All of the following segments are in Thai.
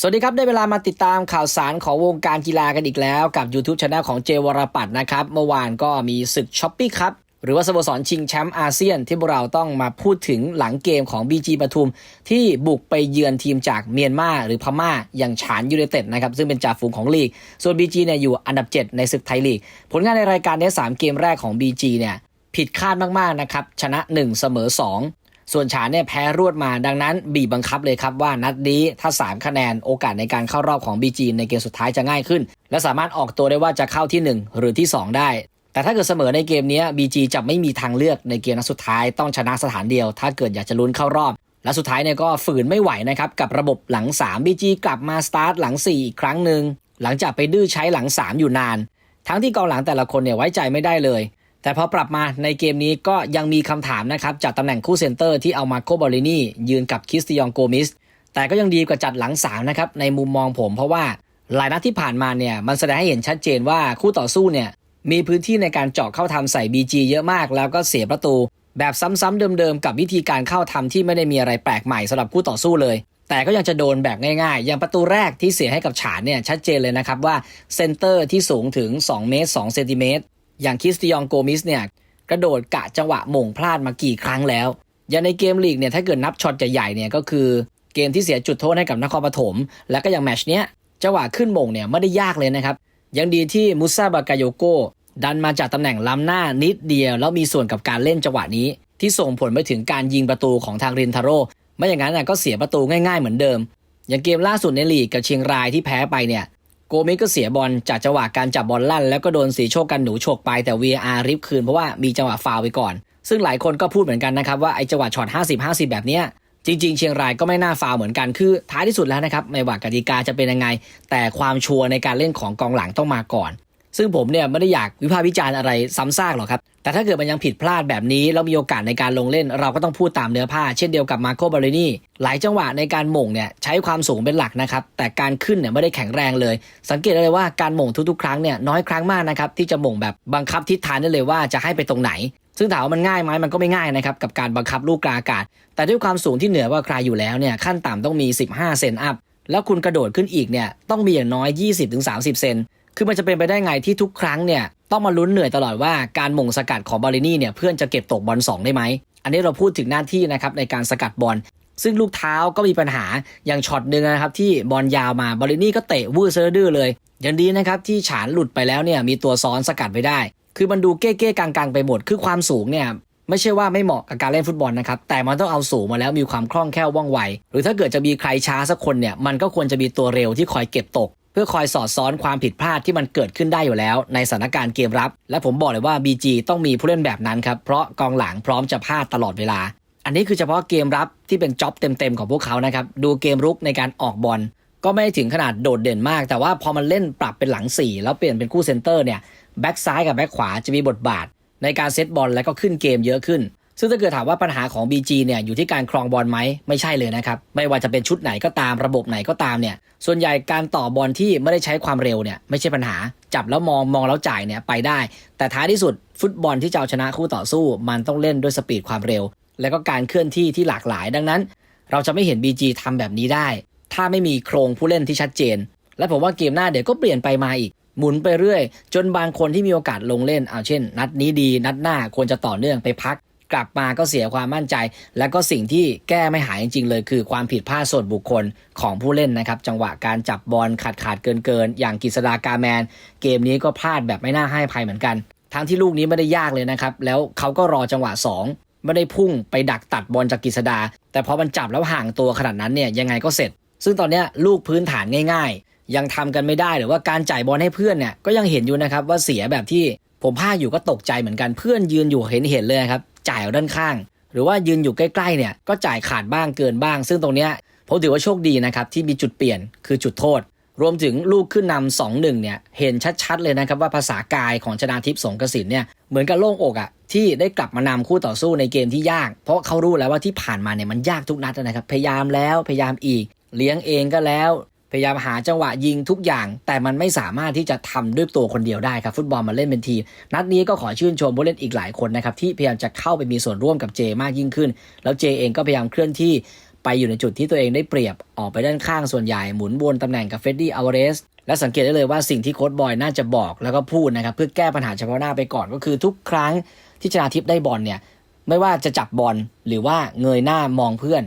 สวัสดีครับ ได้เวลามาติดตามข่าวสารของวงการกีฬากันอีกแล้ว กับ YouTube c h anel ของเจวรปัตนะครับ เมื่อวานก็มีศึกช้อปปี้ครับ หรือว่าสโมสรชิงแชมป์อาเซียนที่พวกเราต้องมาพูดถึงหลังเกมของ BG ปทุม ที่บุกไปเยือนทีมจากเมียนมาหรือพม่าอย่างฉานยูไนเต็ดนะครับ ซึ่งเป็นจ่าฝูงของลีก ส่วน BG เนี่ยอยู่อันดับ 7 ในศึกไทยลีก ผลงานในรายการนี้สามเกมแรกของ BG เนี่ยผิดคาดมากๆนะครับชนะ 1 เสมอ 2 ส่วนฉานเนี่ยแพ้รวดมาดังนั้น บีบบังคับเลยครับว่านัดนี้ถ้า 3 คะแนนโอกาสในการเข้ารอบของ BG ในเกมสุดท้ายจะง่ายขึ้น และสามารถออกตัวได้ว่าจะเข้าที่ 1 หรือที่ 2 ได้ แต่ถ้าเกิดเสมอในเกมนี้ BG จะไม่มีทางเลือกในเกมนัดสุดท้ายต้องชนะสถานเดียว ถ้าเกิดอยากจะลุ้นเข้ารอบ และสุดท้ายเนี่ยก็ฝืนไม่ไหวนะครับกับระบบหลัง 3 BG กลับมาสตาร์ทหลัง 4 อีกครั้งหนึ่งหลังจากไปดื้อใช้หลัง 3 อยู่นาน ทั้งที่กองหลังแต่ละคนเนี่ยไว้ใจไม่ได้เลย แต่พอปรับมาในเกมนี้ก็ยังมีคำถามนะครับจากตำแหน่งคู่เซนเตอร์ที่เอามาโคบอลินียืนกับคริสติยองโกมิส แต่ก็ยังดีกว่าจัดหลังสามนะครับในมุมมองผมเพราะว่าหลายนัดที่ผ่านมาเนี่ยมันแสดงให้เห็นชัดเจนว่าคู่ต่อสู้เนี่ยมีพื้นที่ในการเจาะเข้าทำใส่ BG เยอะมาก แล้วก็เสียประตู แบบซ้ำๆเดิมๆ กับวิธีการเข้าทำที่ไม่ได้มีอะไรแปลกใหม่สำหรับคู่ต่อสู้เลย แต่ก็ยังจะโดนแบบง่ายๆ อย่างประตูแรกที่เสียให้กับฉานเนี่ยชัดเจนเลยนะครับว่าเซนเตอร์ที่สูงถึง 2 เมตร2เซนติเมตร อย่างคริสติยองโกมิสเนี่ยกระโดดกะจังหวะหม่งพลาดมากี่ครั้งแล้ว อย่างในเกมลีกเนี่ยถ้าเกิดนับช็อตใหญ่ๆเนี่ยก็คือเกมที่เสียจุดโทษให้กับนครปฐมแล้วก็อย่างแมชเนี้ยจังหวะขึ้นหม่งเนี่ยไม่ได้ยากเลยนะครับ ยังดีที่มุซาบากาโยโกดันมาจากตำแหน่งล้ำหน้านิดเดียว แล้วมีส่วนกับการเล่นจังหวะนี้ ที่ส่งผลไปถึงการยิงประตูของทางรินทาโร่ไม่อย่างนั้นก็เสียประตูง่ายๆเหมือนเดิม อย่างเกมล่าสุดในลีกกับเชียงรายที่แพ้ไปเนี่ย โกมิสก็เสียบอลจากจังหวะการจับบอลลั่น แล้วก็โดนสีโชคกันหนูโฉกไปแต่ VR ริบคืนเพราะว่ามีจังหวะฟาวไปก่อน ซึ่งหลายคนก็พูดเหมือนกันนะครับว่าไอ้จังหวะช็อต 50-50 แบบเนี้ยจริง ๆ เชียงรายก็ไม่น่าฟาวเหมือนกันคือท้ายที่สุดแล้วนะครับไม่ว่ากติกาจะเป็นยังไง แต่ความชัวร์ในการเล่นของกองหลังต้องมาก่อน ซึ่งผมเนี่ยไม่ได้อยากวิพากษ์วิจารณ์อะไรซ้ำซากหรอกครับ แต่ถ้าเกิดมันยังผิดพลาดแบบนี้ แล้วมีโอกาสในการลงเล่น เราก็ต้องพูดตามเนื้อผ้า เช่นเดียวกับมาโคบาเรนีหลายจังหวะในการหม่งเนี่ยใช้ความสูงเป็นหลักนะครับ แต่การขึ้นเนี่ยไม่ได้แข็งแรงเลย สังเกตได้เลยว่าการหม่งทุกๆ ครั้งเนี่ยน้อยครั้งมากนะครับที่จะหม่งแบบบังคับทิศทางได้เลยว่าจะให้ไปตรงไหน ซึ่งถามว่ามันง่ายไหมมันก็ไม่ง่ายนะครับกับการบังคับลูกกลางอากาศ แต่ด้วยความสูงที่เหนือกว่าใครอยู่แล้วเนี่ยขั้นต่ำต้องมี 15 เซนอัพแล้วคุณกระโดดขึ้นอีกเนี่ยต้องมีอย่างน้อย 20-30 เซน คือมันจะเป็นไปได้ไงที่ทุกครั้งเนี่ยต้องมาลุ้นเหนื่อยตลอดว่าการหม่งสกัดของบาลินี่เนี่ยเพื่อนจะเก็บตกบอล2ได้ไหม อันนี้เราพูดถึงหน้าที่นะครับในการสกัดบอล ซึ่งลูกเท้าก็มีปัญหาอย่างช็อตหนึ่งนะครับที่บอลยาวมาบาลินี่ก็เตะวื้อเซอร์ดื้อเลยยังดีนะครับที่ฉานหลุดไปแล้วเนี่ยมีตัวซ้อนสกัดไว้ได้ คือมันดูเก้เก้ๆกังๆไปหมดคือความสูงเนี่ยไม่ใช่ว่าไม่เหมาะกับการเล่นฟุตบอลนะครับ แต่มันต้องเอาสูงมาแล้วมีความคล่องแคล่วว่องไว หรือถ้าเกิดจะมีใครช้าสักคนเนี่ย มันก็ควรจะมีตัวเร็วที่คอยเก็บตก พื่อคอยสอดซ้อนความผิดพลาดที่มันเกิดขึ้นได้อยู่แล้ว ในสถานการณ์เกมรับ และผมบอกเลยว่า BG ต้องมีผู้เล่นแบบนั้นครับเพราะกองหลังพร้อมจะพลาดตลอดเวลา อันนี้คือเฉพาะเกมรับที่เป็นจ็อบเต็มๆของพวกเขานะครับดูเกมรุกในการออกบอลก็ไม่ได้ถึงขนาดโดดเด่นมาก แต่ว่าพอมันเล่นปรับเป็นหลัง 4 แล้วเปลี่ยนเป็นคู่เซนเตอร์เนี่ยแบ็กซ้ายกับแบ็กขวาจะมีบทบาท ในการเซตบอลแล้วก็ขึ้นเกมเยอะขึ้น ซึ่งถ้าเกิดถามว่าปัญหาของ BG เนี่ยอยู่ที่การครองบอลไหมไม่ใช่เลยนะครับไม่ว่าจะเป็นชุดไหนก็ตามระบบไหนก็ตามเนี่ยส่วนใหญ่การต่อบอลที่ไม่ได้ใช้ความเร็วเนี่ยไม่ใช่ปัญหาจับแล้วมองมองแล้วจ่ายเนี่ยไปได้ แต่ท้ายที่สุดฟุตบอลที่จะเอาชนะคู่ต่อสู้ มันต้องเล่นด้วยสปีดความเร็ว แล้วก็การเคลื่อนที่ที่หลากหลาย ดังนั้น เราจะไม่เห็น BG ทำแบบนี้ได้ ถ้าไม่มีโครงผู้เล่นที่ชัดเจน และผมว่าเกมหน้าเดี๋ยวก็เปลี่ยนไปมาอีกหมุนไปเรื่อย จนบางคนที่มีโอกาสลงเล่นเอาเช่น นัดนี้ดีนัดหน้าควรจะต่อเนื่องไปพัก กลับมาก็เสียความมั่นใจ และก็สิ่งที่แก้ไม่หายจริงๆ เลยคือความผิดพลาดส่วนบุคคลของผู้เล่นนะครับ จังหวะการจับบอลขาดขาดเกินเกินๆอย่างกิษดากาแมน เกมนี้ก็พลาดแบบไม่น่าให้ภัยเหมือนกัน ทั้งที่ลูกนี้ไม่ได้ยากเลยนะครับ แล้วเขาก็รอจังหวะสองไม่ได้พุ่งไปดักตัดบอลจากกิษดา แต่พอมันจับแล้วห่างตัวขนาดนั้นเนี่ยยังไงก็เสร็จ ซึ่งตอนนี้ลูกพื้นฐานง่าย ๆ ยังทำกันไม่ได้หรือว่าการจ่ายบอลให้เพื่อนเนี่ยก็ยังเห็นอยู่นะครับว่าเสียแบบที่ผมพาอยู่ก็ตกใจเหมือนกันเพื่อนยืนอยู่เห็นเห็นเลยครับ จ่ายด้านข้าง หรือว่ายืนอยู่ใกล้ๆเนี่ยก็จ่ายขาดบ้างเกินบ้าง ซึ่งตรงเนี้ยผมถือว่าโชคดีนะครับที่มีจุดเปลี่ยนคือจุดโทษ รวมถึงลูกขึ้นนำสองหนึ่งเนี่ยเห็นชัดๆเลยนะครับว่าภาษากายของชนาทิพย์สงกสินเนี่ยเหมือนกับโล่งอกอะ่ะที่ได้กลับมานำคู่ต่อสู้ในเกมที่ยาก เพราะเขารู้แล้วว่าที่ผ่านมาเนี่ยมันยากทุกนัดนะครับพยายามแล้วพยายามอีก เลี้ยงเองก็แล้ว พยายามหาจังหวะยิงทุกอย่าง แต่มันไม่สามารถที่จะทำด้วยตัวคนเดียวได้ครับ ฟุตบอลมันเล่นเป็นทีม นัดนี้ก็ขอชื่นชมผู้เล่นอีกหลายคนนะครับ ที่พยายามจะเข้าไปมีส่วนร่วมกับเจมากยิ่งขึ้น แล้วเจเองก็พยายามเคลื่อนที่ไปอยู่ในจุดที่ตัวเองได้เปรียบออกไปด้านข้างส่วนใหญ่หมุนวนตำแหน่งกับเฟดดี้อ l วเรสและสังเกตได้เลยว่าสิ่งที่โค้ชบอยน่าจะบอกแล้วก็พูดนะครับเพื่อแก้ปัญหาเฉพาะหน้าไปก่อนก็คือทุกครั้งที่ชนาทิพย์ได้บอลเนี่ยไม่ว่าจะจับบอลหรือว่าเงยหน้ามองเพื่อน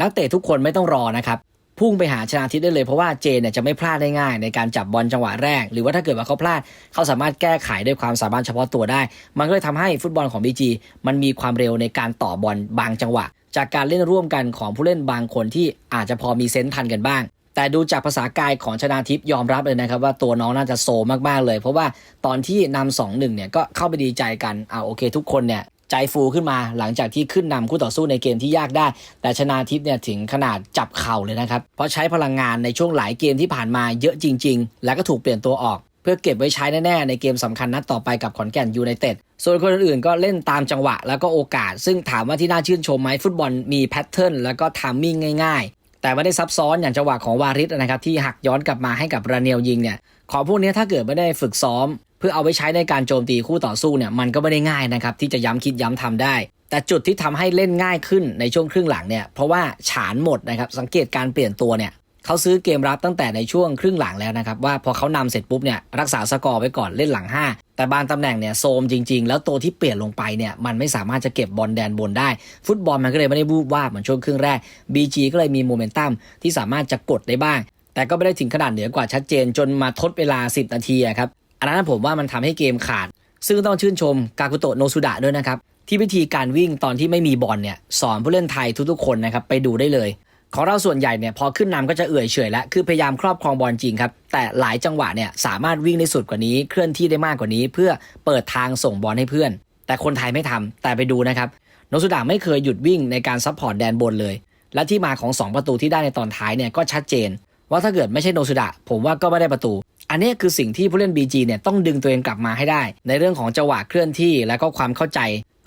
นักเตะทุกคนไม่ต้องรอนะครับ พุ่งไปหาชนาทิพย์ได้เลยเพราะว่าเจเนี่ยจะไม่พลาดได้ง่าย ในการจับบอลจังหวะแรก หรือว่าถ้าเกิดว่าเขาพลาดเขาสามารถแก้ไขด้วยความสามารถเฉพาะตัวได้ มันก็เลยทำให้ฟุตบอลของ BG มันมีความเร็วในการต่อบอลบางจังหวะ จากการเล่นร่วมกันของผู้เล่นบางคนที่อาจจะพอมีเซนส์ทันกันบ้างแต่ดูจากภาษากายของชนาทิพย์ยอมรับเลยนะครับ ว่าตัวน้องน่าจะโซมากๆเลย เพราะว่าตอนที่นำสองหนึ่งเนี่ยก็เข้าไปดีใจกันอ่าโอเค ทุกคนเนี่ย ใจฟูขึ้นมาหลังจากที่ขึ้นนำคู่ต่อสู้ในเกมที่ยากได้ แต่ชนาทิพย์เนี่ยถึงขนาดจับเข่าเลยนะครับ เพราะใช้พลังงานในช่วงหลายเกมที่ผ่านมาเยอะจริง ๆ แล้วก็ถูกเปลี่ยนตัวออก เพื่อเก็บไว้ใช้แน่ๆ ในเกมสำคัญนัดต่อไปกับขอนแก่นยูไนเต็ดส่วนคนอื่นๆก็เล่นตามจังหวะแล้วก็โอกาส ซึ่งถามว่าที่น่าชื่นชมไหมฟุตบอลมีแพทเทิร์นแล้วก็ทามมิ่งง่ายๆ แต่ไม่ได้ซับซ้อนอย่างจังหวะของวาริสนะครับที่หักย้อนกลับมาให้กับราเนียลยิงเนี่ยของพวกนี้ถ้าเกิดไม่ได้ฝึกซ้อม เพื่อเอาไว้ใช้ในการโจมตีคู่ต่อสู้เนี่ยมันก็ไม่ได้ง่ายนะครับที่จะย้ำคิดย้ำทำได้ แต่จุดที่ทำให้เล่นง่ายขึ้นในช่วงครึ่งหลังเนี่ยเพราะว่าฉานหมดนะครับสังเกตการเปลี่ยนตัวเนี่ยเขาซื้อเกมรับตั้งแต่ในช่วงครึ่งหลังแล้วนะครับว่าพอเขานำเสร็จปุ๊บเนี่ยรักษาสกอร์ไว้ก่อนเล่นหลัง 5 แต่บางตำแหน่งเนี่ยโซมจริง ๆ แล้วตัวที่เปลี่ยนลงไปเนี่ยมันไม่สามารถจะเก็บบอลแดนบนได้ ฟุตบอลมันก็เลยไม่ได้บูบวาบเหมือนช่วงครึ่งแรก BG ก็เลยมีโมเมนตัมที่สามารถจะกดได้บ้าง แต่ก็ไม่ได้ถึงขนาดเหนือกว่าชัดเจนจนมาทดเวลา 10 นาทีครับ อันนั้นผมว่ามันทำให้เกมขาด ซึ่งต้องชื่นชมกากุโตะโนซุดะด้วยนะครับ ที่วิธีการวิ่งตอนที่ไม่มีบอลเนี่ยสอนผู้เล่นไทยทุกๆคนนะครับไปดูได้เลย ของเราส่วนใหญ่เนี่ยพอขึ้นนำก็จะเอื่อยเฉยแล้วคือพยายามครอบครองบอลจริงครับแต่หลายจังหวะเนี่ยสามารถวิ่งได้สุดกว่านี้เคลื่อนที่ได้มากกว่านี้ เพื่อเปิดทางส่งบอลให้เพื่อน แต่คนไทยไม่ทำแต่ไปดูนะครับโนซุดะไม่เคยหยุดวิ่งในการซัพพอร์ตแดนบนเลย และที่มาของ 2 ประตูที่ได้ในตอนท้ายเนี่ยก็ชัดเจน ว่าถ้าเกิดไม่ใช่โนซุดะผมว่าก็ไม่ได้ประตู อันนี้คือสิ่งที่ผู้เล่น BG เนี่ยต้องดึงตัวเองกลับมาให้ได้ ในเรื่องของจังหวะเคลื่อนที่ และก็ความเข้าใจ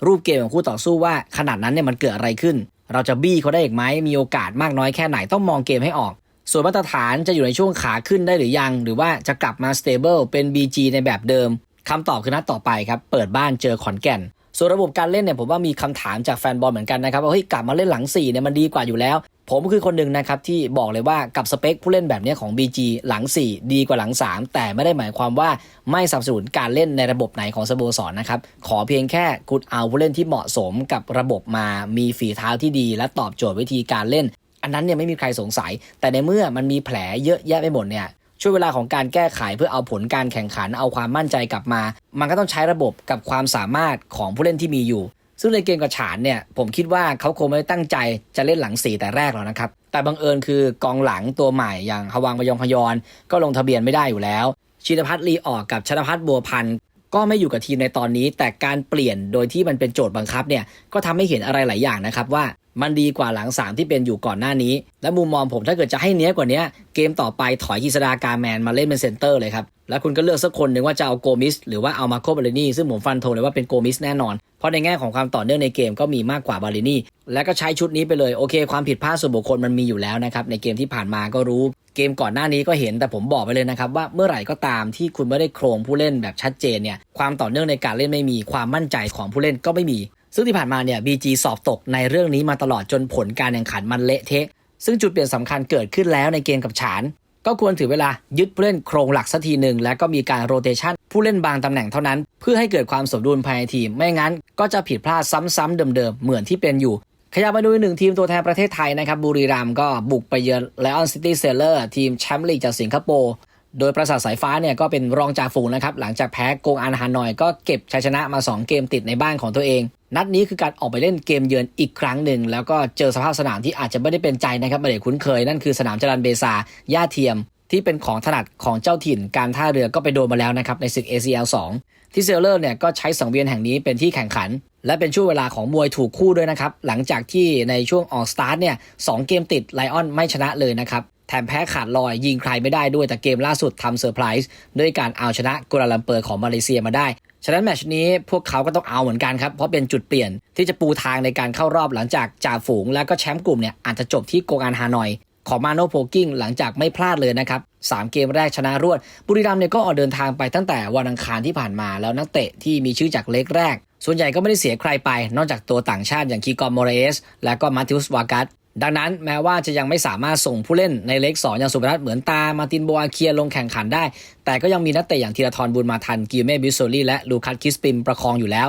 รูปเกมของคู่ต่อสู้ว่าขนาดนั้นเนี่ยมันเกิดอะไรขึ้น เราจะบี้เขาได้อีกไหมมีโอกาสมากน้อยแค่ไหนต้องมองเกมให้ออก ส่วนมาตรฐานจะอยู่ในช่วงขาขึ้นได้หรือยัง หรือว่าจะกลับมา stable เป็น BG ในแบบเดิมคำตอบคือนัดต่อไปครับเปิดบ้านเจอขอนแก่นส่วนระบบการเล่นเนี่ยผมว่ามีคำถามจากแฟนบอลเหมือนกันนะครับว่าเฮ้ยกลับมาเล่นหลัง4เนี่ยมันดีกว่าอยู่แล้ว ผมคือคนหนึ่งนะครับที่บอกเลยว่ากับสเปคผู้เล่นแบบนี้ของ BG หลัง 4 ดีกว่าหลัง 3 แต่ไม่ได้หมายความว่าไม่สนับสนุนการเล่นในระบบไหนของสโมสรนะครับ ขอเพียงแค่คุณเอาผู้เล่นที่เหมาะสมกับระบบมามีฝีเท้าที่ดี และตอบโจทย์วิธีการเล่น อันนั้นเนี่ยไม่มีใครสงสัย แต่ในเมื่อมันมีแผลเยอะแยะไปหมดเนี่ยช่วงเวลาของการแก้ไขเพื่อเอาผลการแข่งขันเอาความมั่นใจกลับมา มันก็ต้องใช้ระบบกับความสามารถของผู้เล่นที่มีอยู่ ซึ่งในเกมกับฉานเนี่ยผมคิดว่าเขาคงไม่ได้ตั้งใจจะเล่นหลังสี่แต่แรกหรอกนะครับ แต่บังเอิญคือกองหลังตัวใหม่อย่างฮวังพยองพยอนก็ลงทะเบียนไม่ได้อยู่แล้วชินพัฒน์ลีออกกับชนพัฒน์บัวพันธ์ก็ไม่อยู่กับทีมในตอนนี้ แต่การเปลี่ยนโดยที่มันเป็นโจทย์บังคับเนี่ยก็ทำให้เห็นอะไรหลายอย่างนะครับว่า มันดีกว่าหลังสามที่เป็นอยู่ก่อนหน้านี้ และมุมมองผมถ้าเกิดจะให้เนี้ยกว่านี้เกมต่อไปถอยกิสดาการแมนมาเล่นเป็นเซนเตอร์เลยครับแล้วคุณก็เลือกสักคนหนึ่งว่าจะเอาโกมิสหรือว่าเอามาโคบาเลนี่ซึ่งผมฟันธงเลยว่าเป็นโกมิสแน่นอน เพราะในแง่ของความต่อเนื่องในเกมก็มีมากกว่าบาเลนี่และก็ใช้ชุดนี้ไปเลยโอเค ความผิดพลาดส่วนบุคคลมันมีอยู่แล้วนะครับในเกมที่ผ่านมาก็รู้ เกมก่อนหน้านี้ก็เห็นแต่ผมบอกไปเลยนะครับว่าเมื่อไหร่ก็ตามที่คุณไม่ได้โครงผู้เล่นแบบชัดเจนเนี่ยความต่อเนื่องในการเล่นไม่มีความมั่นใจของผู้เล่นก็ไม่มี ซึ่งที่ผ่านมาเนี่ย BG สอบตกในเรื่องนี้มาตลอดจนผลการแข่งขันมันเละเทะ ซึ่งจุดเปลี่ยนสำคัญเกิดขึ้นแล้วในเกมกับฉาน ก็ควรถือเวลายึดผู้เล่นโครงหลักสักทีหนึ่งแล้วก็มีการโรเตชันผู้เล่นบางตำแหน่งเท่านั้น เพื่อให้เกิดความสมดุลภายในทีม ไม่งั้นก็จะผิดพลาดซ้ำๆเดิมๆเหมือนที่เป็นอยู่ขยับมาดูหนึ่งทีมตัวแทนประเทศไทยนะครับบุรีรัมย์ก็บุกไปเยือนไลออนซิตี้เซเลอร์ทีมแชมป์ลีกจากสิงคโปร์ โดยประสาทสายฟ้าเนี่ยก็เป็นรองจ่าฝูงนะครับ หลังจากแพ้โกงอันฮานอย ก็เก็บชัยชนะมา 2 เกมติดในบ้านของตัวเอง นัดนี้คือการออกไปเล่นเกมเยือนอีกครั้งหนึ่ง แล้วก็เจอสภาพสนามที่อาจจะไม่ได้เป็นใจนะครับไม่ได้คุ้นเคย นั่นคือสนามจรันเบซาย่าเทียม ที่เป็นของถนัดของเจ้าถิ่น การท่าเรือก็ไปโดนมาแล้วนะครับในศึก ACL 2 ที่เซลเลอร์เนี่ยก็ใช้สังเวียนแห่งนี้เป็นที่แข่งขัน และเป็นช่วงเวลาของมวยถูกคู่ด้วยนะครับหลังจากที่ในช่วงออกสตาร์ทเนี่ยสองเกมติดไลออนไม่ชนะเลยนะครับ แถมแพ้ขาดลอยยิงใครไม่ได้ด้วยแต่เกมล่าสุดทำเซอร์ไพรส์ด้วยการเอาชนะกัวลาลัมเปอร์ของมาเลเซียมาได้ ฉะนั้นแมชนี้พวกเขาก็ต้องเอาเหมือนกันครับ เพราะเป็นจุดเปลี่ยนที่จะปูทางในการเข้ารอบหลังจากจ่าฝูง แล้วก็แชมป์กลุ่มเนี่ยอาจจะจบที่โกงอันฮานอย ของมาโนโพกิ้งหลังจากไม่พลาดเลยนะครับสามเกมแรกชนะรวด บุรีรัมย์เนี่ยก็ออกเดินทางไปตั้งแต่วันอังคารที่ผ่านมาแล้วนักเตะที่มีชื่อจากเล็กแรกส่วนใหญ่ก็ไม่ได้เสียใครไป นอกจากตัวต่างชาติอย่างคีกอมโมเรสและก็มาติอุสวากัส ดังนั้นแม้ว่าจะยังไม่สามารถส่งผู้เล่นในเล็กสองอย่างสุพนัทเหมือนตา มาตินโบอาเคียลงแข่งขันได้ แต่ก็ยังมีนักเตะอย่างธีรทรบุญมาทัน กิเม่บิสโซลี่และลูคัสคิสปิมประคองอยู่แล้ว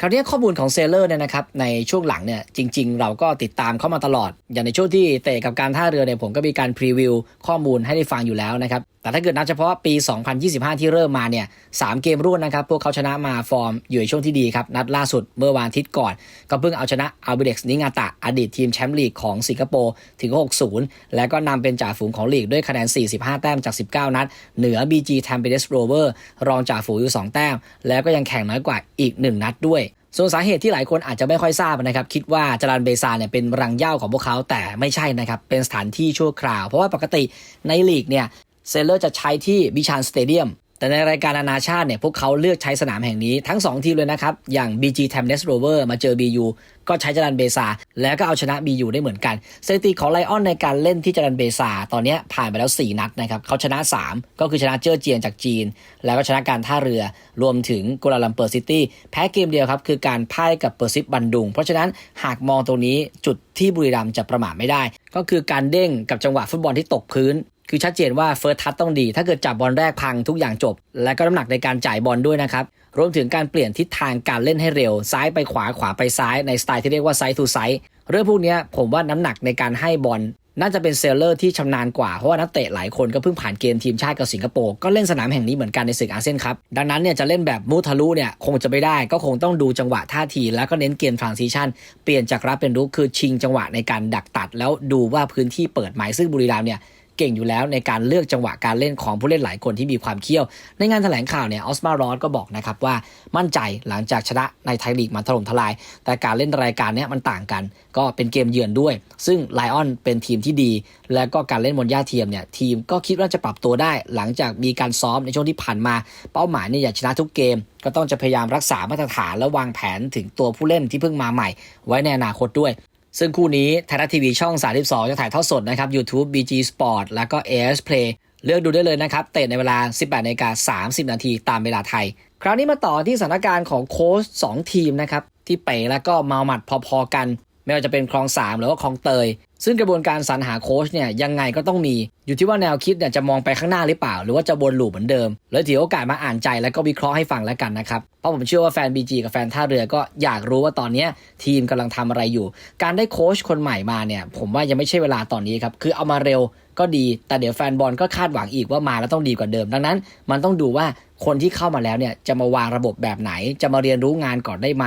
คราวนี้ข้อมูลของเซเลอร์เนี่ยนะครับในช่วงหลังเนี่ยจริง ๆ เราก็ติดตามเข้ามาตลอด อย่างในช่วงที่เตะกับการท่าเรือเนี่ยผมก็มีการพรีวิวข้อมูลให้ได้ฟังอยู่แล้วนะครับ แต่ถ้าเกิดนับเฉพาะปี 2025 ที่เริ่มมาเนี่ยสามเกมรวดนะครับ พวกเขาชนะมาฟอร์มอยู่ในช่วงที่ดีครับ นัดล่าสุดเมื่อวันอาทิตย์ก่อน ก็เพิ่งเอาชนะอัลเบเด็กซ์นิงาตะ อดีตทีมแชมป์ลีกของสิงคโปร์ถึง 6-0 แล้วก็นำเป็นจ่าฝูงของลีกด้วยคะแนน 45 แต้มจาก 19 นัด เหนือ BG t a m p e d e s Rover รองจ่าฝูงอยู่ 2 แต้ม แล้วก็ยังแข่งน้อยกว่าอีก 1 นัดด้วยส่วนสาเหตุที่หลายคนอาจจะไม่ค่อยทราบนะครับ คิดว่าจารันเบซาเนี่ยเป็นรังเหย้าของพวกเขาแต่ไม่ใช่นะครับ เป็นสถานที่ชั่วคราว เพราะว่าปกติในลีกเนี่ย เซเลอร์จะใช้ที่บิชานสเตเดียมแต่ในรายการนานาชาติเนี่ยพวกเขาเลือกใช้สนามแห่งนี้ทั้ง 2 ทีมเลยนะครับ อย่าง BG t a m n e s Rover มาเจอ BU ก็ใช้จรันเบซา แล้วก็เอาชนะ BU ได้เหมือนกันสถิติของไลออนในการเล่นที่จรันเบซา ตอนนี้ผ่านไปแล้ว 4 นัดนะครับเขาชนะ 3 ก็คือชนะเจอเจียนจากจีน แล้วก็ชนะการท่าเรือรวมถึงกัวลาลัมเปอร์ซิตี้แพ้เกมเดียวครับ คือการพ่ายกับเปอร์ซิปบันดุง เพราะฉะนั้นหากมองตรงนี้จุดที่บุรีรัมย์จะประมาทไม่ได้ ก็คือการเด้งกับจังหวะฟุตบอลที่ตกพื้น คือชัดเจนว่าเฟิร์สทัชต้องดี ถ้าเกิดจับบอลแรกพังทุกอย่างจบ และก็น้ำหนักในการจ่ายบอลด้วยนะครับ รวมถึงการเปลี่ยนทิศทางการเล่นให้เร็ว ซ้ายไปขวาขวาไปซ้ายในสไตล์ที่เรียกว่าไซ d ์ทูไซ d ์เรื่องพวกนี้ผมว่าน้ำหนักในการให้บอลน่าจะเป็นเซลเลอร์ที่ชำนาญกว่า เพราะว่านักเตะหลายคนก็เพิ่งผ่านเกมทีมชาติกับสิงคโปร์ก็เล่นสนามแห่งนี้เหมือนกันในศึกอาเซียนครับ ดังนั้นเนี่ยจะเล่นแบบมูทะลุเนี่ยคงจะไม่ได้ก็คงต้องดูจังหวะท่าที แล้วก็เน้นเกมทรานซิชันเปลี่ยนจากรับเป็นรุกคือชิงจังหวะในการดักตัด แล้วดูว่าพื้นที่เปิดไหมซึ่งบุรีรัมย์เนี่ย ก่งอยู่แล้วในการเลือกจังหวะการเล่นของผู้เล่นหลายคนที่มีความเขี้ยว ในงานแถลงข่าวเนี่ยออสมารอสก็บอกนะครับว่ามั่นใจหลังจากชนะในไทยลีกมาถล่มทลาย แต่การเล่นรายการนี้มันต่างกัน ก็เป็นเกมเยือนด้วย ซึ่งไลออนเป็นทีมที่ดี แล้วก็การเล่นบนหญ้าเทียมเนี่ยทีมก็คิดว่าจะปรับตัวได้ หลังจากมีการซ้อมในช่วงที่ผ่านมา เป้าหมายเนี่ยอยากชนะทุกเกม ก็ต้องจะพยายามรักษามาตรฐานและวางแผนถึงตัวผู้เล่นที่เพิ่งมาใหม่ ไว้ในอนาคตด้วย ซึ่งคู่นี้ไทยรัฐทีวีช่อง 32 จะถ่ายทอดสดนะครับ YouTube BG Sport แล้วก็ AS Play เลือกดูได้เลยนะครับ เตะในเวลา 18นาฬิกา30 นาทีตามเวลาไทย คราวนี้มาต่อที่สถานการณ์ของโค้ช2ทีมนะครับ ที่เป๋แล้วก็เมาหมัดพอๆกัน ไม่ว่าจะเป็นคลอง 3 หรือว่าคลองเตย ซึ่งกระบวนการสรรหาโค้ชเนี่ยยังไงก็ต้องมี อยู่ที่ว่าแนวคิดเนี่ยจะมองไปข้างหน้าหรือเปล่า หรือว่าจะวนลูปเหมือนเดิม แล้วถือโอกาสมาอ่านใจแล้วก็วิเคราะห์ให้ฟังแล้วกันนะครับ เพราะผมเชื่อว่าแฟน BG กับแฟนท่าเรือก็อยากรู้ว่าตอนนี้ทีมกำลังทำอะไรอยู่ การได้โค้ชคนใหม่มาเนี่ยผมว่ายังไม่ใช่เวลาตอนนี้ครับคือเอามาเร็ว ก็ดี แต่เดี๋ยวแฟนบอลก็คาดหวังอีกว่ามาแล้วต้องดีกว่าเดิม ดังนั้น มันต้องดูว่าคนที่เข้ามาแล้วเนี่ยจะมาวางระบบแบบไหน จะมาเรียนรู้งานก่อนได้ไหม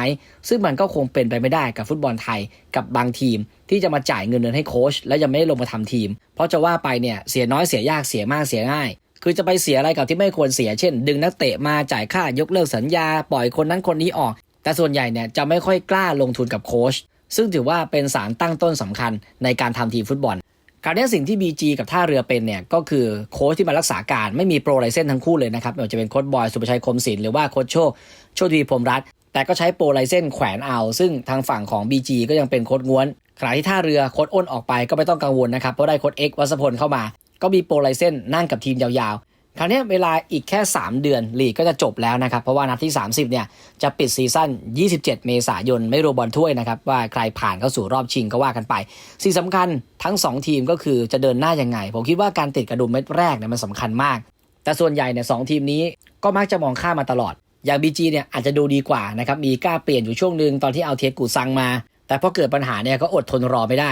ซึ่งมันก็คงเป็นไปไม่ได้กับฟุตบอลไทยกับบางทีม ที่จะมาจ่ายเงินเดือนให้โค้ชแล้วยังไม่ได้ลงมาทำทีม เพราะจะว่าไปเนี่ยเสียน้อยเสียยากเสียมากเสียง่ายคือจะไปเสียอะไรกับที่ไม่ควรเสีย เช่น ดึงนักเตะมาจ่ายค่ายกเลิกสัญญา ปล่อยคนนั้นคนนี้ออก แต่ส่วนใหญ่เนี่ยจะไม่ค่อยกล้าลงทุนกับโค้ชซึ่งถือว่าเป็นสารตั้งต้นสำคัญในการทำทีมฟุตบอล คราวนี้สิ่งที่ BG กับท่าเรือเป็นเนี่ยก็คือโค้ชที่มารักษาการไม่มีโปรไลเซนทั้งคู่เลยนะครับไม่ว่าจะเป็นโค้ชบอยสุประชัยคมศิลป์หรือว่าโค้ชโชคโชคดีพรมรัตน์แต่ก็ใช้โปรไลเซนแขวนเอา ซึ่งทางฝั่งของ BG ก็ยังเป็นโค้ชง้วนขณะที่ท่าเรือโค้ชอ้นออกไปก็ไม่ต้องกังวลนะครับเพราะได้โค้ชเอ็กวัสพลเข้ามา ก็มีโปรไลเซนนั่งกับทีมยาว คราวนี้เวลาอีกแค่ 3 เดือนลีกก็จะจบแล้วนะครับ เพราะว่านัดที่ 30เนี่ยจะปิดซีซั่น 27 เมษายน ไม่รวมบอลถ้วยนะครับ ว่าใครผ่านเข้าสู่รอบชิงก็ว่ากันไป สิ่งสำคัญทั้ง 2 ทีมก็คือจะเดินหน้ายังไง ผมคิดว่าการติดกระดุมเม็ดแรกเนี่ยมันสำคัญมาก แต่ส่วนใหญ่เนี่ยสองทีมนี้ก็มักจะมองข้ามมาตลอด อย่าง BG เนี่ยอาจจะดูดีกว่านะครับมีกล้าเปลี่ยนอยู่ช่วงหนึ่งตอนที่เอาเทกูซังมา แต่พอเกิดปัญหาเนี่ยก็อดทนรอไม่ได้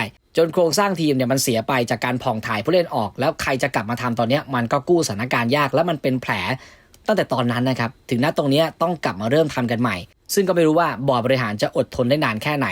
โครงสร้างทีมเนี่ยมันเสียไปจากการผ่องถ่ายผู้เล่นออก แล้วใครจะกลับมาทำตอนนี้มันก็กู้สถานการณ์ยาก แล้วมันเป็นแผลตั้งแต่ตอนนั้นนะครับ ถึงณตรงนี้ต้องกลับมาเริ่มทำกันใหม่ ซึ่งก็ไม่รู้ว่าบอร์ดบริหารจะอดทนได้นานแค่ไหน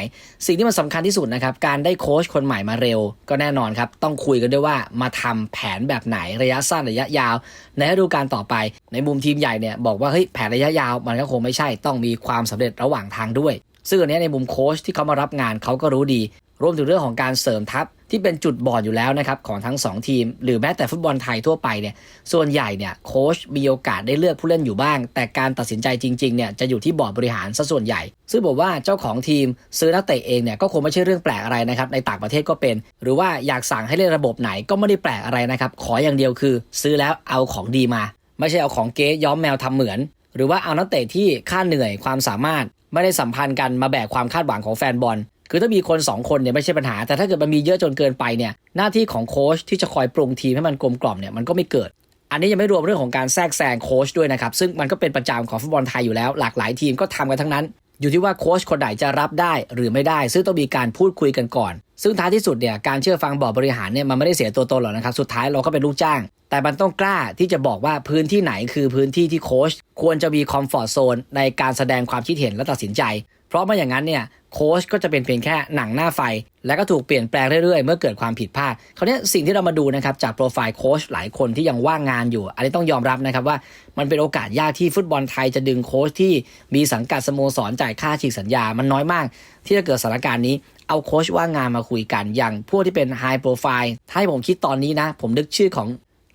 สิ่งที่มันสำคัญที่สุดนะครับ การได้โค้ชคนใหม่มาเร็ว ก็แน่นอนครับ ต้องคุยกันด้วยว่ามาทำแผนแบบไหนระยะสั้นระยะยาว ในฤดูกาลต่อไป ในมุมทีมใหญ่เนี่ยบอกว่าเฮ้ยแผนระยะยาว มันก็คงไม่ใช่ต้องมีความสำเร็จระหว่างทางด้วย ซึ่งอันนี้ในมุมโค้ชที่เขามารับงานเขาก็รู้ดี รวมถึงเรื่องของการเสริมทัพที่เป็นจุดบอดอยู่แล้วนะครับของทั้ง 2 ทีม หรือแม้แต่ฟุตบอลไทยทั่วไปเนี่ยส่วนใหญ่เนี่ยโค้ชมีโอกาสได้เลือกผู้เล่นอยู่บ้าง แต่การตัดสินใจจริงๆเนี่ยจะอยู่ที่บอร์ดบริหารซะส่วนใหญ่ ซึ่งบอกว่าเจ้าของทีมซื้อนักเตะเองเนี่ยก็คงไม่ใช่เรื่องแปลกอะไรนะครับในต่างประเทศก็เป็น หรือว่าอยากสั่งให้เล่นระบบไหนก็ไม่ได้แปลกอะไรนะครับขออย่างเดียวคือ ซื้อแล้วเอาของดีมา ไม่ใช่เอาของเก๊ย้อมแมวทำเหมือน หรือว่าเอานักเตะที่ค่าเหนื่อยความสามารถไม่ได้สัมพันธ์กันมาแบกความคาดหวังของแฟนบอล คือถ้ามีคน 2 คนเนี่ยไม่ใช่ปัญหา แต่ถ้าเกิดมันมีเยอะจนเกินไปเนี่ยหน้าที่ของโค้ชที่จะคอยปรุงทีมให้มันกลมกล่อมเนี่ยมันก็ไม่เกิด อันนี้ยังไม่รวมเรื่องของการแทรกแซงโค้ชด้วยนะครับซึ่งมันก็เป็นประจำของฟุตบอลไทยอยู่แล้ว หลากหลายทีมก็ทำกันทั้งนั้น อยู่ที่ว่าโค้ชคนไหนจะรับได้หรือไม่ได้ ซึ่งต้องมีการพูดคุยกันก่อน ซึ่งท้ายที่สุดเนี่ยการเชื่อฟังบอร์ดบริหารเนี่ยมันไม่ได้เสียตัวตนหรอกนะครับสุดท้ายเราก็เป็นลูกจ้าง แต่มันต้องกล้าที่จะบอกว่าพื้นที่ไหนคือพื้นที่ที่โค้ชควรจะมีคอมฟอร์ทโซนในการแสดงความคิดเห็นและตัดสินใจ เพราะไม่อย่างนั้นเนี่ย โค้ชก็จะเป็นเพียงแค่หนังหน้าไฟ และก็ถูกเปลี่ยนแปลงเรื่อยๆ เมื่อเกิดความผิดพลาดคราวนี้สิ่งที่เรามาดูนะครับจากโปรไฟล์โค้ชหลายคนที่ยังว่างงานอยู่ อันนี้ต้องยอมรับนะครับว่ามันเป็นโอกาสยากที่ฟุตบอลไทยจะดึงโค้ชที่มีสังกัดสโมสรจ่ายค่าฉีกสัญญา มันน้อยมาก ที่จะเกิดสถานการณ์นี้เอาโค้ชว่างงานมาคุยกันอย่างพวกที่เป็นไฮโปรไฟล์ถ้าให้ผมคิดตอนนี้นะ ผมนึกชื่อของ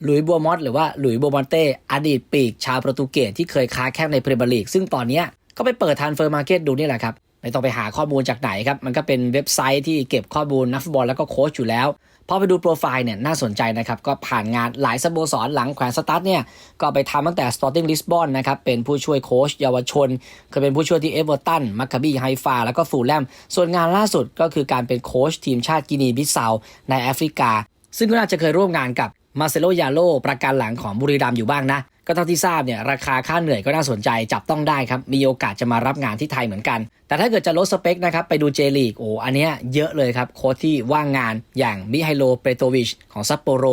หลุยบัวมอสหรือว่าหลุยบัวมอนเต้อดีตปีกชาวโปรตุเกสที่เคยค้าแข้งในพรีเมียร์ลีกซึ่งตอนเนี้ยก็ไปเปิดทันเฟอร์มาร์เก็ตดูนี่แหละครับ ไม่ต้องไปหาข้อมูลจากไหนครับ มันก็เป็นเว็บไซต์ที่เก็บข้อมูลนักฟุตบอลแล้วก็โค้ชอยู่แล้ว พอไปดูโปรไฟล์เนี่ยน่าสนใจนะครับ ก็ผ่านงานหลายสโมสรหลังแขวนสตาร์ทเนี่ย ก็ไปทำตั้งแต่ Sporting Lisbon นะครับ เป็นผู้ช่วยโค้ชเยาวชน เคยเป็นผู้ช่วยที่เอเวอร์ตัน มัคคาบีไฮฟา แล้วก็ฟูลแลม ส่วนงานล่าสุดก็คือการเป็นโค้ชทีมชาติกินีบิสซาวในแอฟริกา ซึ่งก็น่าจะเคยร่วมงานกับมาเซโลยาโลประกันหลังของบุรีรัมย์อยู่บ้างนะ ก็เท่าที่ทราบเนี่ยราคาค่าเหนื่อยก็น่าสนใจจับต้องได้ครับ มีโอกาสจะมารับงานที่ไทยเหมือนกัน แต่ถ้าเกิดจะลดสเปคนะครับ ไปดูเจลีกโอ้อันเนี้ยเยอะเลยครับโค้ชที่ว่างงานอย่างมิไฮโลเปโตวิชของซัปโปโร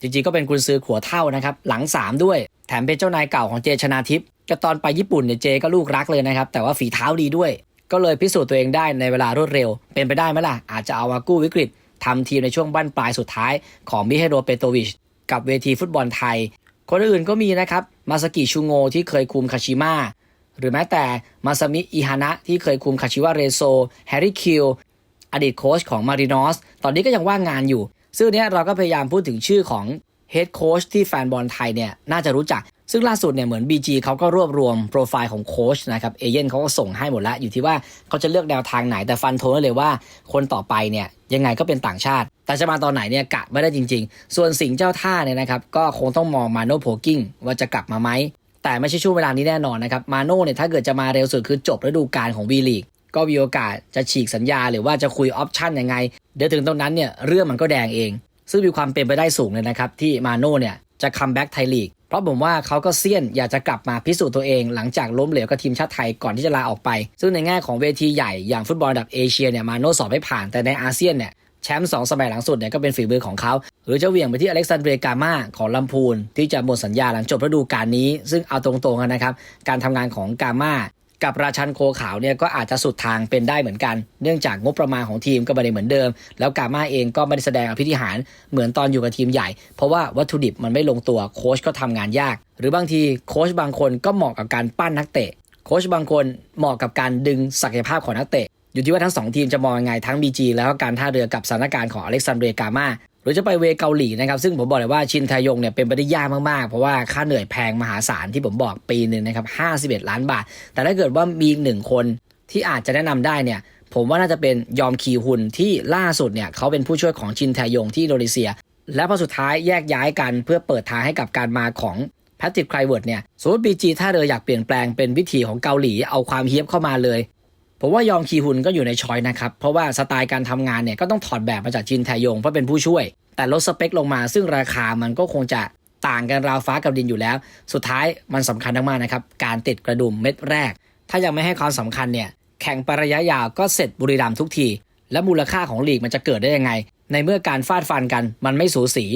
จริงๆ ก็เป็นกุนซือขัวเท่านะครับ หลัง 3 ด้วย แถมเป็นเจ้านายเก่าของเจชนาทิพย์ก็ตอนไปญี่ปุ่นเนี่ยเจก็ลูกรักเลยนะครับ แต่ว่าฝีเท้าดีด้วย ก็เลยพิสูจน์ตัวเองได้ในเวลารวดเร็ว เป็นไปได้ไหมล่ะ อาจจะเอามากู้วิกฤตทำทีมในช่วงบั้นปลายสุดท้ายของมิไฮโลเปโตวิชกับเวทีฟุตบอลไทย คนอื่นก็มีนะครับมาสกิชูโงที่เคยคุมคาชิมาหรือแม้แต่มาซามิอิฮานะที่เคยคุมคาชิวาเรโซแฮร์รี่คิวอดีตโค้ชของมารินอส ตอนนี้ก็ยังว่างงานอยู่ ซึ่งเนี้ยเราก็พยายามพูดถึงชื่อของ เฮดโค้ชที่แฟนบอลไทยเนี่ยน่าจะรู้จัก ซึ่งล่าสุดเนี่ยเหมือน BG เขาก็รวบรวมโปรไฟล์ของโค้ชนะครับเอเย่นเขาก็ส่งให้หมดแล้ว อยู่ที่ว่าเขาจะเลือกแนวทางไหนแต่ฟันโทนเลยว่าคนต่อไปเนี่ยยังไงก็เป็นต่างชาติ แต่จะมาตอนไหนเนี่ยกะไม่ได้จริง ๆ ส่วนสิงห์เจ้าท่าเนี่ยนะครับก็คงต้องมองมาโนโพกิ้งว่าจะกลับมาไหมแต่ไม่ใช่ช่วงเวลานี้แน่นอนนะครับมาโน่เนี่ยถ้าเกิดจะมาเร็วสุดคือจบฤดูกาลของวีลีกก็มีโอกาสจะฉีกสัญญาหรือว่าจะคุยออปชั่นยังไง เดี๋ยวถึงตรงนั้นเนี่ยเรื่องมันก็แดงเอง ซึ่งมีความเป็นไปได้สูงเลยนะครับที่มาโน่เนี่ยจะคัมแบ็กไทยลีก เพราะผมว่าเขาก็เซียนอยากจะกลับมาพิสูจน์ตัวเอง หลังจากล้มเหลวกับทีมชาติไทยก่อนที่จะลาออกไป ซึ่งในแง่ของเวทีใหญ่อย่างฟุตบอลระดับเอเชียเนี่ยมาโน่สอบไม่ผ่านแต่ในอาเซียนเนี่ยแชมป์สองสมัยหลังสุดเนี่ยก็เป็นฝีมือของเขา หรือจะเหวี่ยงไปที่อเล็กซานเดรียกามาของลำพูน ที่จะหมดสัญญาหลังจบฤดูกาลนี้ ซึ่งเอาตรงๆนะครับ การทำงานของกามา กับราชันโคขาวเนี่ยก็อาจจะสุดทางเป็นได้เหมือนกัน เนื่องจากงบประมาณของทีมก็ไม่ได้เหมือนเดิม แล้วกามาเองก็ไม่ได้แสดงอภิธิหารเหมือนตอนอยู่กับทีมใหญ่ เพราะว่าวัตถุดิบมันไม่ลงตัวโค้ชก็ทำงานยาก หรือบางทีโค้ชบางคนก็เหมาะกับการปั้นนักเตะโค้ชบางคนเหมาะกับการดึงศักยภาพของนักเตะอยู่ที่ว่าทั้งสองทีมจะมองยังไงทั้ง BG แล้วก็การท่าเรือกับสถานการณ์ของอเล็กซานเดรียกามา หรือจะไปเวเกาหลีนะครับ ซึ่งผมบอกเลยว่าชินทายงเนี่ยเป็นไปได้ยากมากๆ เพราะว่าค่าเหนื่อยแพงมหาศาลที่ผมบอกปีหนึ่งนะครับ51ล้านบาท แต่ถ้าเกิดว่ามีอีกหนึ่งคนที่อาจจะแนะนำได้เนี่ยผมว่าน่าจะเป็นยอมคีฮุนที่ล่าสุดเนี่ยเขาเป็นผู้ช่วยของชินทยงที่อินโดนีเซีย และพอสุดท้ายแยกย้ายกันเพื่อเปิดทางให้กับการมาของแพทริกไครเวิร์ดเนี่ยสมมติบีจีถ้าเรืออยากเปลี่ยนแปลงเป็นวิถีของเกาหลีเอาความเฮี้ยบเข้ามาเลย ผมว่ายองคีฮุนก็อยู่ในช้อยนะครับ เพราะว่าสไตล์การทำงานเนี่ยก็ต้องถอดแบบมาจากจินแทยงเพราะเป็นผู้ช่วย แต่ลดสเปคลงมา ซึ่งราคามันก็คงจะต่างกันราวฟ้ากับดินอยู่แล้ว สุดท้ายมันสำคัญมากๆนะครับ การติดกระดุมเม็ดแรก ถ้ายังไม่ให้ความสำคัญเนี่ย แข่งประยะยาวก็เสร็จบุรีรัมทุกที และมูลค่าของลีกมันจะเกิดได้ยังไง ในเมื่อการฟาดฟันกันมันไม่สูสี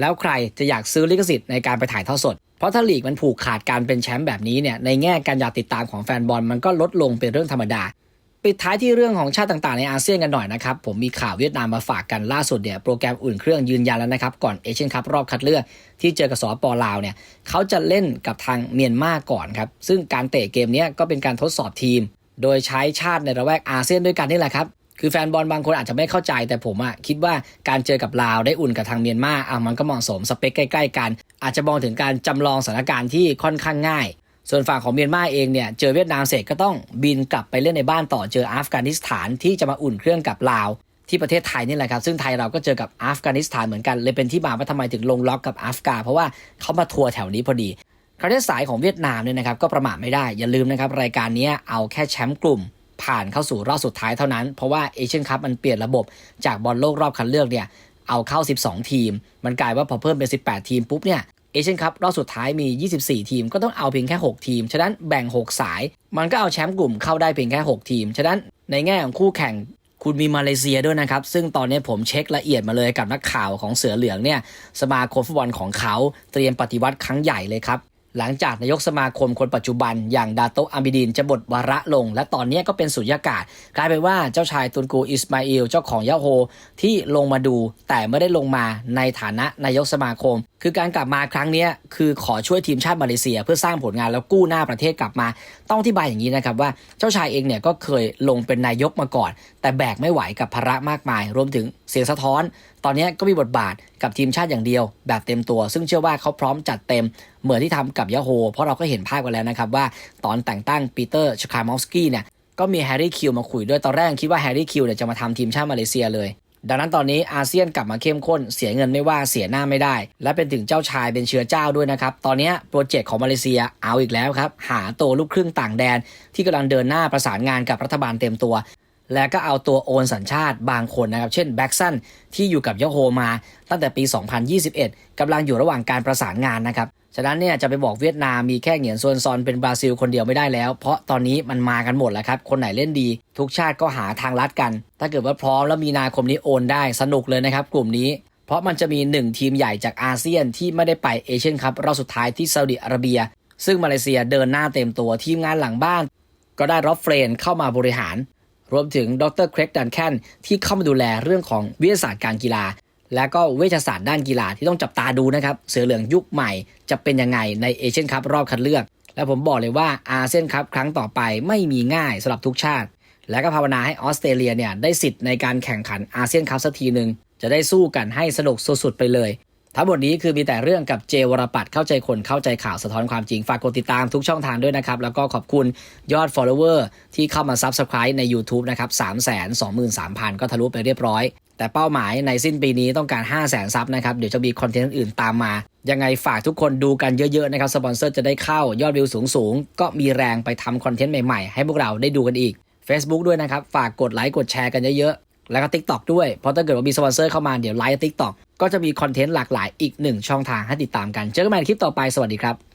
แล้วใครจะอยากซื้อลิขสิทธิ์ในการไปถ่ายทอดสด เพราะถ้าลีกมันผูกขาดการเป็นแชมป์แบบนี้เนี่ย ในแง่การอยากติดตามของแฟนบอลมันก็ลดลงเป็นเรื่องธรรมดา ปิดท้ายที่เรื่องของชาติต่างๆในอาเซียนกันหน่อยนะครับผมมีข่าวเวียดนามมาฝากกันล่าสุดเนี่ยโปรแกรมอุ่นเครื่องยืนยันแล้วนะครับก่อนเอเชียนคัพรอบคัดเลือกที่เจอกับสปลาวเนี่ยเขาจะเล่นกับทางเมียนมาก่อนครับซึ่งการเตะเกมนี้ก็เป็นการทดสอบทีม โดยใช้ชาติในระแวกอาเซียนด้วยกันนี่แหละครับคือแฟนบอลบางคนอาจจะไม่เข้าใจแต่ผมอะคิดว่าการเจอกับลาวได้อุ่นกับทางเมียนมาอะมันก็เหมาะสมสเปคใกล้ ๆ กัน อาจจะมองถึงการจำลองสถานการณ์ที่ค่อนข้างง่าย ส่วนฝั่งของเมียนมาเองเนี่ยเจอเวียดนามเสร็จก็ต้องบินกลับไปเล่นในบ้านต่อเจออัฟกานิสถานที่จะมาอุ่นเครื่องกับลาวที่ประเทศไทยนี่แหละครับ ซึ่งไทยเราก็เจอกับอัฟกานิสถานเหมือนกัน เลยเป็นที่มาว่าทำไมถึงลงล็อกกับอัฟกา เพราะว่าเขามาทัวร์แถวนี้พอดีคราวนี้สายของเวียดนามเนี่ยนะครับก็ประมาทไม่ได้อย่าลืมนะครับรายการนี้เอาแค่แชมป์กลุ่ม ผ่านเข้าสู่รอบสุดท้ายเท่านั้น เพราะว่าเอเชียนคัพมันเปลี่ยนระบบจากบอลโลกรอบคัดเลือกเนี่ยเอาเข้า 12 ทีม มันกลายว่าพอเพิ่มเป็น 18 ทีมปุ๊บเนี่ย เอเชียนคัพรอบสุดท้ายมี 24 ทีม ก็ต้องเอาเพียงแค่ 6 ทีม ฉะนั้นแบ่ง 6 สาย มันก็เอาแชมป์กลุ่มเข้าได้เพียงแค่ 6 ทีม ฉะนั้นในแง่ของคู่แข่งคุณมีมาเลเซียด้วยนะครับ ซึ่งตอนนี้ผมเช็คละเอียดมาเลยกับนักข่าวของเสือเหลืองเนี่ย สมาคมฟุตบอลของเขาเตรียมปฏิวัติครั้งใหญ่เลยครับ หลังจากนายกสมาคมคนปัจจุบันอย่างดาโตอามิดินจะบทวาระลง และตอนนี้ก็เป็นสุญญากาศ กลายเป็นว่าเจ้าชายตุนกูอิสมาอิลเจ้าของยาโฮที่ลงมาดู แต่ไม่ได้ลงมาในฐานะนายกสมาคม คือการกลับมาครั้งนี้คือขอช่วยทีมชาติมาเลเซีย เพื่อสร้างผลงานแล้วกู้หน้าประเทศกลับมา ต้องอธิบายอย่างนี้นะครับว่าเจ้าชายเองเนี่ยก็เคยลงเป็นนายกมาก่อน แต่แบกไม่ไหวกับภาระมากมาย รวมถึงเสียงสะท้อน ตอนนี้ก็มีบทบาทกับทีมชาติอย่างเดียว แบบเต็มตัว ซึ่งเชื่อว่าเขาพร้อมจัดเต็มเหมือนที่ทำกับยาโฮเพราะเราก็เห็นภาพกันแล้วนะครับว่าตอนแต่งตั้งปีเตอร์ชคามอฟสกี้เนี่ยก็มีแฮร์รี่คิวมาคุยด้วยตอนแรกคิดว่าแฮร์รี่คิวเนี่ยจะมาทำทีมชาติมาเลเซียเลยดังนั้นตอนนี้อาเซียนกลับมาเข้มข้น เสียเงินไม่ว่าเสียหน้าไม่ได้ และเป็นถึงเจ้าชายเป็นเชื้อเจ้าด้วยนะครับ ตอนนี้โปรเจกต์ของมาเลเซียเอาอีกแล้วครับ หาตัวลูกครึ่งต่างแดน ที่กำลังเดินหน้าประสานงานกับรัฐบาลเต็มตัว และก็เอาตัวโอนสัญชาติบางคนนะครับ เช่นแบ็กซันที่อยู่กับยาโฮมาตั้งแต่ปี 2021กำลังอยู่ระหว่างการประสานงานนะครับ ฉะนั้นเนี่ยจะไปบอกเวียดนามมีแค่เหงียนซวนซอนเป็นบราซิลคนเดียวไม่ได้แล้ว เพราะตอนนี้มันมากันหมดแล้วครับ คนไหนเล่นดี ทุกชาติก็หาทางลัดกัน ถ้าเกิดว่าพร้อมแล้วมีนาคมนี้โอนได้สนุกเลยนะครับกลุ่มนี้ เพราะมันจะมีหนึ่งทีมใหญ่จากอาเซียนที่ไม่ได้ไปเอเชียนคัพรอบสุดท้ายที่ซาอุดิอาระเบีย ซึ่งมาเลเซียเดินหน้าเต็มตัวทีมงานหลังบ้าน ก็ได้รอบเฟรนเข้ามาบริหาร รวมถึงดรเครกดันแคนที่เข้ามาดูแลเรื่องของวิทยาศาสตร์การกีฬา และก็เวชศาสตร์ด้านกีฬาที่ต้องจับตาดูนะครับ เสือเหลืองยุคใหม่จะเป็นยังไงในเอเชียนคัพรอบคัดเลือก และผมบอกเลยว่าอาเซียนคัพครั้งต่อไปไม่มีง่ายสำหรับทุกชาติ และก็ภาวนาให้ออสเตรเลียเนี่ยได้สิทธิ์ในการแข่งขันอาเซียนคัพสักทีหนึ่งจะได้สู้กันให้สนุกสุดๆไปเลย ทั้งหมดนี้คือมีแต่เรื่องกับเจวรปัตเข้าใจคนเข้าใจข่าวสะท้อนความจริง ฝากกดติดตามทุกช่องทางด้วยนะครับ แล้วก็ขอบคุณยอด follower ที่เข้ามา subscribe ใน YouTube นะครับ3 2 3 0 0 0 ก็ทะลุไปเรียบร้อย แต่เป้าหมายในสิ้นปีนี้ต้องการ 5 0 0 0 0 0ซับนะครับ เดี๋ยวจะมีคอนเทนต์อื่นตามมา ยังไงฝากทุกคนดูกันเยอะๆนะครับ สปอนเซอร์จะได้เข้ายอดวิวสูงๆ ก็มีแรงไปทำคอนเทนต์ใหม่ๆ ให้พวกเราได้ดูกันอีก Facebook ด้วยนะครับ ฝากกดไลค์กดแชร์กันเยอะๆ แล้วก็ TikTok ด้วย เพราะถ้าเกิดว่ามีสปอนเซอร์เข้ามาเดี๋ยวไลฟ์ TikTok ก็จะมีคอนเทนต์หลากหลายอีกหนึ่งช่องทางให้ติดตามกัน เจอกันใหม่ในคลิปต่อไป สวัสดีครับ